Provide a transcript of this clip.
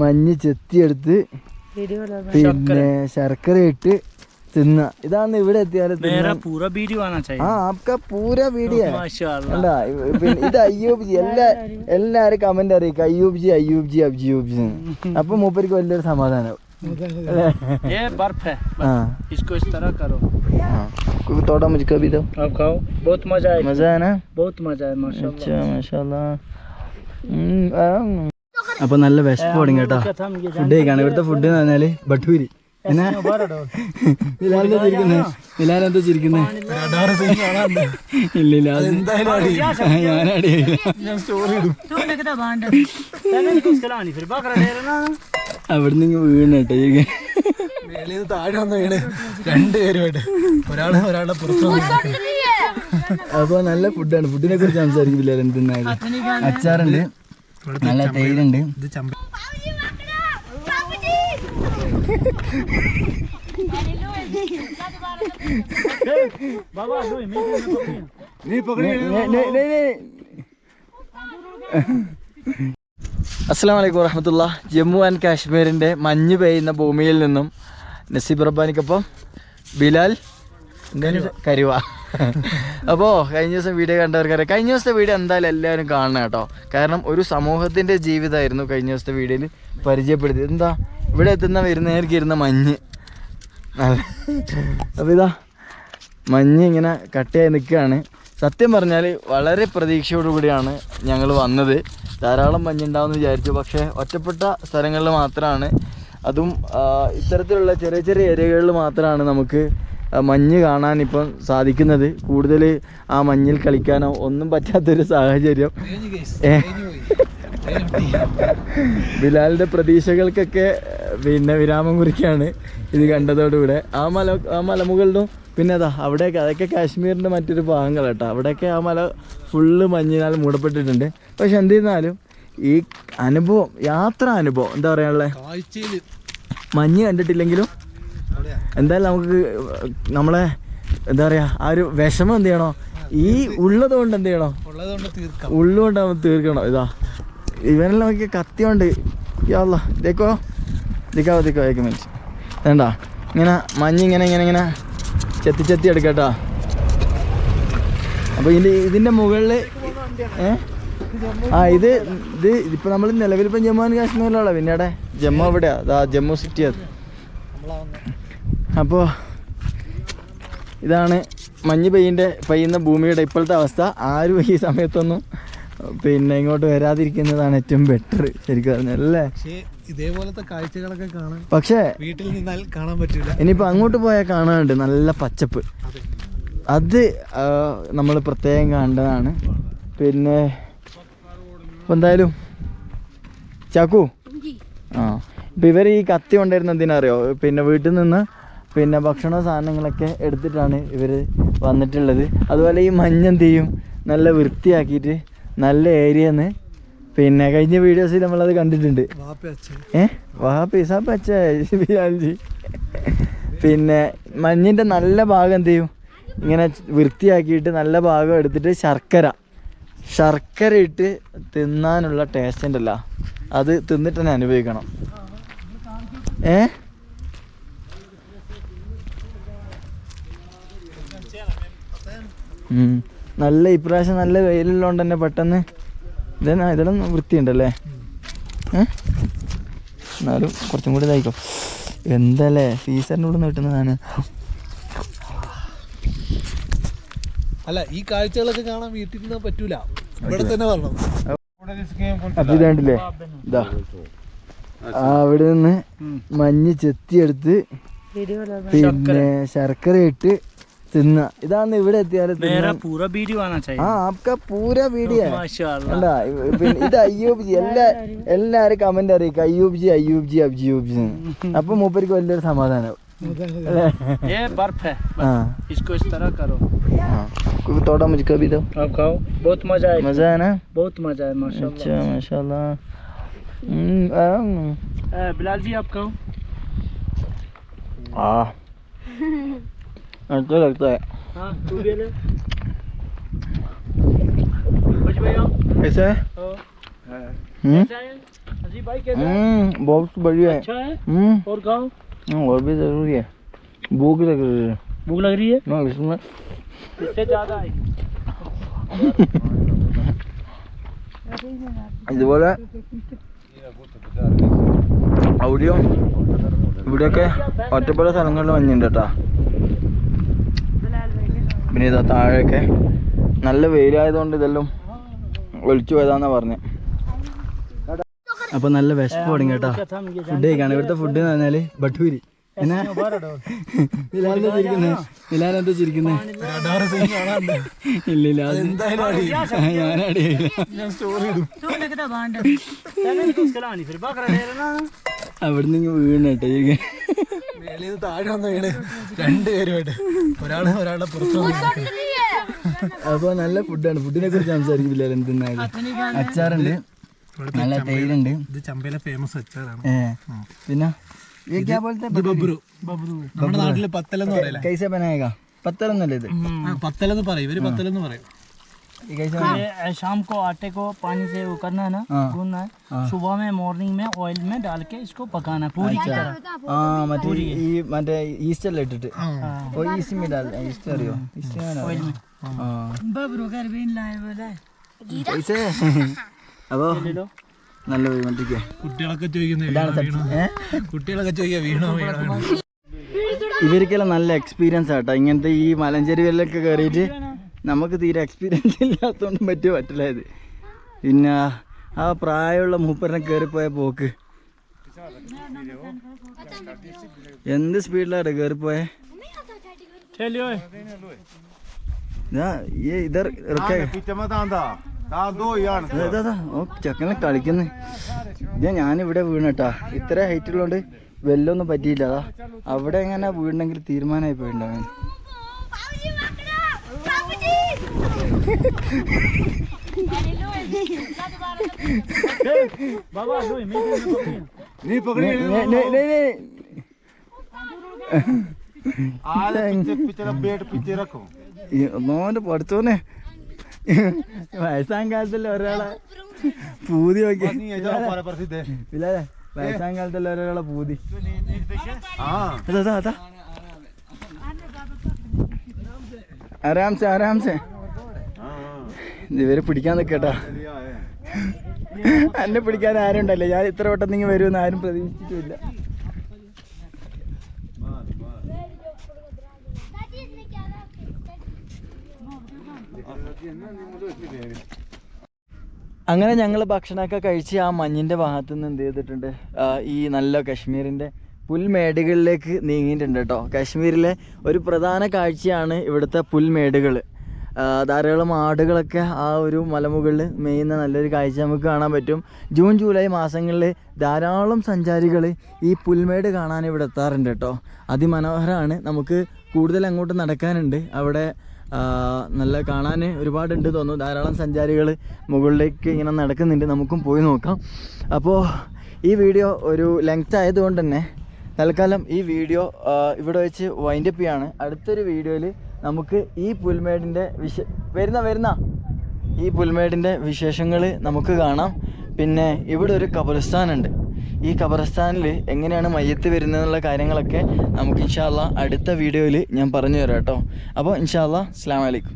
മഞ്ഞ് ചെത്തിയെടുത്ത് പിന്നെ ശർക്കര ഇട്ട് തിന്ന. ഇതാണ് ഇവിടെ എത്തിയാലും പൂര വീഡിയോ എല്ലാ എല്ലാരും കമന്റ് അറിയിക്കുക അയ്യൂബ് ജി അയ്യൂബ് ജി അബ്ജിയൂബ് ജി അപ്പൊ മൂപ്പർക്ക് വലിയൊരു സമാധാനം. थोड़ा मुझे कभी दो आप खाओ बहुत मजा मजा है ना बहुत मजा है माशाल्लाह अच्छा माशाल्लाह അപ്പൊ നല്ല വിശപ്പ് തുടങ്ങി കേട്ടോ. ഫുഡ് കഴിക്കാണ്. ഇവിടുത്തെ ഫുഡ് എന്ന് പറഞ്ഞാൽ ബട്ടൂരി. ബിലാലിനെ ചിരിക്കുന്നേ? ഇല്ല ഇല്ല ഞാനടി അവിടുന്ന് ഇങ്ങ് വീണ് കേട്ടോ മേളിൽ താഴെ വന്ന് വീണ്. രണ്ടുപേരുമായിട്ട് ഒരാൾ ഒരാളുടെ പുറത്തു അപ്പൊ നല്ല ഫുഡാണ് ഫുഡിനെ കുറിച്ച് സംസാരിക്കില്ല അച്ചാറുണ്ട്. നല്ല തേയിലുണ്ട് അസ്സാം വലൈക്കും വറഹമത്തുള്ള ജമ്മു ആൻഡ് കാശ്മീരിന്റെ മഞ്ഞ് പെയ്യുന്ന ഭൂമിയിൽ നിന്നും നസീബ് റബ്ബാനിക്കൊപ്പം ബിലാൽ കരുവ. അപ്പോൾ കഴിഞ്ഞ ദിവസം വീഡിയോ കണ്ടവർക്കറിയാം. കഴിഞ്ഞ ദിവസത്തെ വീഡിയോ എന്തായാലും എല്ലാവരും കാണണം കേട്ടോ. കാരണം ഒരു സമൂഹത്തിന്റെ ജീവിതമായിരുന്നു കഴിഞ്ഞ ദിവസത്തെ വീഡിയോയിൽ പരിചയപ്പെടുത്തിയത്. എന്താ? ഇവിടെ എത്തുന്ന വരുന്നവർക്ക് ഇരുന്ന മഞ്ഞ്. അപ്പോൾ ഇതാ മഞ്ഞ് ഇങ്ങനെ കട്ടിയായി നിൽക്കുകയാണ്. സത്യം പറഞ്ഞാൽ വളരെ പ്രതീക്ഷയോടുകൂടിയാണ് ഞങ്ങൾ വന്നത്. ധാരാളം മഞ്ഞുണ്ടാവുമെന്ന് വിചാരിച്ചു. പക്ഷേ ഒറ്റപ്പെട്ട സ്ഥലങ്ങളിൽ മാത്രമാണ് അതും ഇത്തരത്തിലുള്ള ചെറിയ ചെറിയ ഏരിയകളിൽ മാത്രമാണ് നമുക്ക് മഞ്ഞ് കാണാൻ ഇപ്പം സാധിക്കുന്നത്. കൂടുതൽ ആ മഞ്ഞിൽ കളിക്കാനോ ഒന്നും പറ്റാത്തൊരു സാഹചര്യം. ബിലാലിന്റെ പ്രതീക്ഷകൾക്കൊക്കെ പിന്നെ വിരാമം കുറിക്കുകയാണ് ഇത് കണ്ടതോടുകൂടെ. ആ മല ആ മലമുകളിലും പിന്നെ അതാ അവിടെയൊക്കെ അതൊക്കെ കാശ്മീരിന്റെ മറ്റൊരു ഭാഗങ്ങൾ കേട്ടോ അവിടെയൊക്കെ ആ മല ഫുള്ള് മഞ്ഞിനാൽ മൂടപ്പെട്ടിട്ടുണ്ട്. പക്ഷെ എന്തിരുന്നാലും ഈ അനുഭവം യാത്ര അനുഭവം എന്താ പറയാനുള്ളത് മഞ്ഞ് കണ്ടിട്ടില്ലെങ്കിലും എന്തായാലും നമുക്ക് നമ്മളെ എന്താ പറയുക ആ ഒരു വിഷമം എന്ത് ചെയ്യണോ? ഈ ഉള്ളത് കൊണ്ട് എന്ത് ചെയ്യണോ? ഉള്ളുകൊണ്ട് നമ്മൾ തീർക്കണം. ഇതാ. ഇവനെല്ലാം നോക്കിയ കത്തിയുണ്ട്. യാള്ള ഇതേക്കോ? ദിക്കാവോ ദിക്കോ ഏക്ക് മിനിറ്റ്. വേണ്ട. ഇങ്ങനെ മഞ്ഞ് ഇങ്ങനെ ഇങ്ങനെ ഇങ്ങനെ ചെത്തി ചെത്തി എടുക്കട്ടോ അപ്പോൾ ഇതിന്റെ ഇതിന്റെ മുകളിൽ ഏ? ആ ഇത് ഇത് ഇപ്പൊ നമ്മൾ നിലവിൽ ഇപ്പം ജമ്മു ആൻഡ് കാശ്മീരിലുള്ള പിന്നെ അവിടെ ജമ്മു എവിടെയാ? ജമ്മു സിറ്റി അത്. നമ്മളാ അപ്പോൾ ഇതാണ് മഞ്ഞ് പെയ്യിന്റെ പെയ്യുന്ന ഭൂമിയുടെ ഇപ്പോഴത്തെ അവസ്ഥ. ആരും ഈ സമയത്തൊന്നും പിന്നെ ഇങ്ങോട്ട് വരാതിരിക്കുന്നതാണ് ഏറ്റവും ബെറ്റർ ശരിക്കും പറഞ്ഞല്ലേ അല്ലേ? ഇതേപോലത്തെ കാഴ്ചകളൊക്കെ കാണാൻ പക്ഷേ വീട്ടിൽ നിന്നാൽ കാണാൻ പറ്റില്ല. ഇനിയിപ്പോൾ അങ്ങോട്ട് പോയാൽ കാണാനുണ്ട് നല്ല പച്ചപ്പ്. അത്. നമ്മൾ പ്രത്യേകം കണ്ടതാണ്. പിന്നെ ഇപ്പം എന്തായാലും ചാക്കു. ആ ഇപ്പം ഇവർ ഈ കത്തി കൊണ്ടുവരുന്ന എന്തിനറിയോ പിന്നെ വീട്ടിൽ നിന്ന് പിന്നെ ഭക്ഷണ സാധനങ്ങളൊക്കെ എടുത്തിട്ടാണ് ഇവർ വന്നിട്ടുള്ളത്. അതുപോലെ ഈ മഞ്ഞെന്ത് ചെയ്യും നല്ല വൃത്തിയാക്കിയിട്ട് നല്ല ഏരിയ എന്ന് പിന്നെ കഴിഞ്ഞ വീഡിയോസിൽ നമ്മളത് കണ്ടിട്ടുണ്ട്. ഏ? വാപ്പിസാപ്പച്ചി പിസ പച്ച പിന്നെ മഞ്ഞിന്റെ നല്ല ഭാഗം എന്ത് ചെയ്യും ഇങ്ങനെ വൃത്തിയാക്കിയിട്ട് നല്ല ഭാഗം എടുത്തിട്ട് ശർക്കര. ശർക്കര ഇട്ട് തിന്നാനുള്ള ടേസ്റ്റ് ഉണ്ടല്ലോ. അത് തിന്നിട്ട് തന്നെ അനുഭവിക്കണം. ഏ? നല്ല ഇപ്രാവശ്യം നല്ല വെയിലുള്ളതുകൊണ്ട് തന്നെ പെട്ടെന്ന് ഇതെന്നാ ഇതെല്ലാം വൃത്തിയുണ്ടല്ലേ? ഏ? എന്നാലും കുറച്ചും കൂടി ഇതായിക്കോ. എന്തല്ലേ? സീസണിനോട് ഉള്ളിൽ നിന്ന് കിട്ടുന്നതാണ് അല്ല ഈ കാഴ്ചകളൊക്കെ കാണാൻ വീട്ടിൽ നിന്ന് പറ്റൂല. ഇവിടെ തന്നെ വരണം. അപ്പൊ ഇതാ. അവിടെ നിന്ന് മഞ്ഞ് ചെത്തിയെടുത്ത് പിന്നെ ശർക്കര ഇട്ട് തിന്ന. ഇതാണ് ഇവിടെ എത്തിയാൽ പൂര ബീഡി ആ ആപ്ക പൂര ബീഡിയാണ്ടാ ഇത് അയ്യൂബ് ജി എല്ലാ എല്ലാരും കമന്റ് അറിയിക്കുക അയ്യൂബ് ജി അയ്യൂബ് ജി അബ്ജിയൂബ് ജി അപ്പൊ മൂപ്പർക്ക് വലിയൊരു സമാധാനം. थोड़ा मुझे कभी दो आप खाओ बहुत मजा आए मजा है ना बहुत मजा है माशाल्लाह अच्छा माशाल्लाह बिलाल जी आप खाओ आ अच्छा लगता है। हाँ, तू हम्म? हम्म? बहुत बढ़िया है। अच्छा है? हम्म। और गाँव हाँ, और भी ज़रूरी है। भूख लग रही है। भूख लग रही है? ना इसमें। इससे ज़्यादा आएगी बोला പിന്നെ ഇതാ താഴെയൊക്കെ. നല്ല വെയിലായതുകൊണ്ട് ഇതെല്ലാം ഒളിച്ചു പോയതാന്നാ പറഞ്ഞത് അപ്പൊ നല്ല വിശപ്പ് തുടങ്ങി കേട്ടോ. ഫുഡ് കഴിക്കാണ്. ഇവിടുത്തെ ഫുഡ് എന്ന് പറഞ്ഞാൽ ബട്ടൂരി. അവിടുന്ന് ഇങ്ങനെ വീണ് കേട്ടോ മേളിൽ നിന്ന് താഴെ വന്ന് വീണ് രണ്ടുപേരുമായിട്ട് ഒരാൾ ഒരാളുടെ പുറത്തു അപ്പൊ നല്ല ഫുഡാണ്. ഫുഡിനെ കുറിച്ച് സംസാരിക്കില്ല എന്തിനായാലും അച്ചാറുണ്ട്. നല്ല തേയിലുണ്ട് ഇത് ചമ്പയിലെ ഫേമസ് അച്ചാറാണ്. പിന്നെ? നമ്മുടെ നാട്ടിൽ പത്തലെന്ന് പറയില്ല? കൈസ പനായക പത്തലെന്നല്ലേ ഇത്? പത്തലെന്ന് പറയും. ഇവർ പത്തലെന്ന് പറയും. शाम को आटे को पानी से वो करना है ना हाँ। गूंदना है सुबह में मॉर्निंग में ऑयल में डाल के इसको पकाना है पूरी की तरह ആ മറ്റേ ഈ മറ്റേ ഈസ്റ്റർ ഇട്ടിട്ട് ഓ ഈസ്റ്റ് മീഡാൽ ഈസ്റ്റർ അറിയോ ഈസ്റ്റർ ആ बबरू कर भी लाए बोला कैसे അപ്പോ നല്ല മറ്റേ കുട്ടികളൊക്കെ ചോദിക്കുന്നത് ഇതാണ് സബ്ജി ഏ കുട്ടികളൊക്കെ ചോദിക്കുക വീണോ വീണോ വീണോ ഇവർക്കെല്ലാം നല്ല എക്സ്പീരിയൻസ് ആട്ടോ ഇങ്ങനത്തെ ഈ മലഞ്ചെരുവിലൊക്കെ കയറിയിട്ട് നമുക്ക് തീരെ എക്സ്പീരിയൻസ് ഇല്ലാത്തതുകൊണ്ട് പറ്റിയ പറ്റില്ല ഇത്. പിന്നെ ആ പ്രായമുള്ള മൂപ്പറിനെ കയറിപ്പോയ പോക്ക്. എന്ത് സ്പീഡിലാണ് കയറിപ്പോയെ ചെക്കനെ കളിക്കുന്നേ. ഇതാ ഞാനിവിടെ വീണട്ടാ. ഇത്ര ഹൈറ്റ് ഉള്ളതുകൊണ്ട് വെല്ലൊന്നും പറ്റിയില്ലതാ അവിടെ എങ്ങനെ വീണെങ്കിൽ തീരുമാനമായി പോയിണ്ടാവും. बाबा दो मैं നീ- നീ- നീ- നീ- നീ. ഈ മോന്റെ പഠിച്ചോനെ വയസ്സാം കാലത്തല്ലേ ഒരാളെ പൂതി നോക്കി ഇല്ലേ വയസ്സാം കാലത്തല്ലേ ഒരാളെ പൂതി അതാ അതാ അതാ ആരാംസെ ആരാംസെ ഇവർ പിടിക്കാൻ നിക്കട്ടാ. എന്നെ പിടിക്കാൻ ആരും ഉണ്ടല്ലേ ഞാൻ ഇത്ര വട്ടം നിങ്ങൾ വരുമെന്ന് ആരും പ്രതീക്ഷിച്ചിട്ടില്ല. അങ്ങനെ ഞങ്ങൾ ഭക്ഷണമൊക്കെ കഴിച്ച് ആ മഞ്ഞിന്റെ ഭാഗത്തു നിന്ന് എന്ത് ചെയ്തിട്ടുണ്ട്? ഈ നല്ല കശ്മീരിന്റെ പുൽമേടുകളിലേക്ക് നീങ്ങിയിട്ടുണ്ട് കേട്ടോ. കാശ്മീരിലെ ഒരു പ്രധാന കാഴ്ചയാണ് ഇവിടുത്തെ പുൽമേടുകൾ ധാരാളം ആടുകളൊക്കെ ആ ഒരു മലമുകളിൽ മേയുന്ന നല്ലൊരു കാഴ്ച നമുക്ക് കാണാൻ പറ്റും. ജൂൺ ജൂലൈ മാസങ്ങളിൽ ധാരാളം സഞ്ചാരികൾ ഈ പുൽമേട് കാണാൻ ഇവിടെ എത്താറുണ്ട് കേട്ടോ. അതിമനോഹരമാണ്. നമുക്ക് കൂടുതൽ അങ്ങോട്ട് നടക്കാനുണ്ട്. അവിടെ നല്ല കാണാൻ ഒരുപാടുണ്ട് തോന്നുന്നു. ധാരാളം സഞ്ചാരികൾ മുകളിലേക്ക് ഇങ്ങനെ നടക്കുന്നുണ്ട്. നമുക്കും പോയി നോക്കാം. അപ്പോൾ ഈ വീഡിയോ ഒരു ലെങ്ത് ആയതുകൊണ്ട് തന്നെ തൽക്കാലം ഈ വീഡിയോ ഇവിടെ വെച്ച് വൈൻഡപ്പ് ചെയ്യാണ്. അടുത്തൊരു വീഡിയോയിൽ നമുക്ക് ഈ പുൽമേടിന്റെ വിശ വരുന്ന വരുന്ന. ഈ പുൽമേടിന്റെ വിശേഷങ്ങൾ നമുക്ക് കാണാം. പിന്നെ ഇവിടെ ഒരു കബറിസ്ഥാനുണ്ട് ഈ കബറസ്ഥാനിൽ എങ്ങനെയാണ് മയ്യത്ത് വരുന്നതെന്നുള്ള കാര്യങ്ങളൊക്കെ നമുക്ക് ഇൻഷാല്ല അടുത്ത വീഡിയോയിൽ ഞാൻ പറഞ്ഞു തരാം കേട്ടോ. അപ്പോൾ ഇൻഷാല്ല അസ്ലാം വലൈക്കും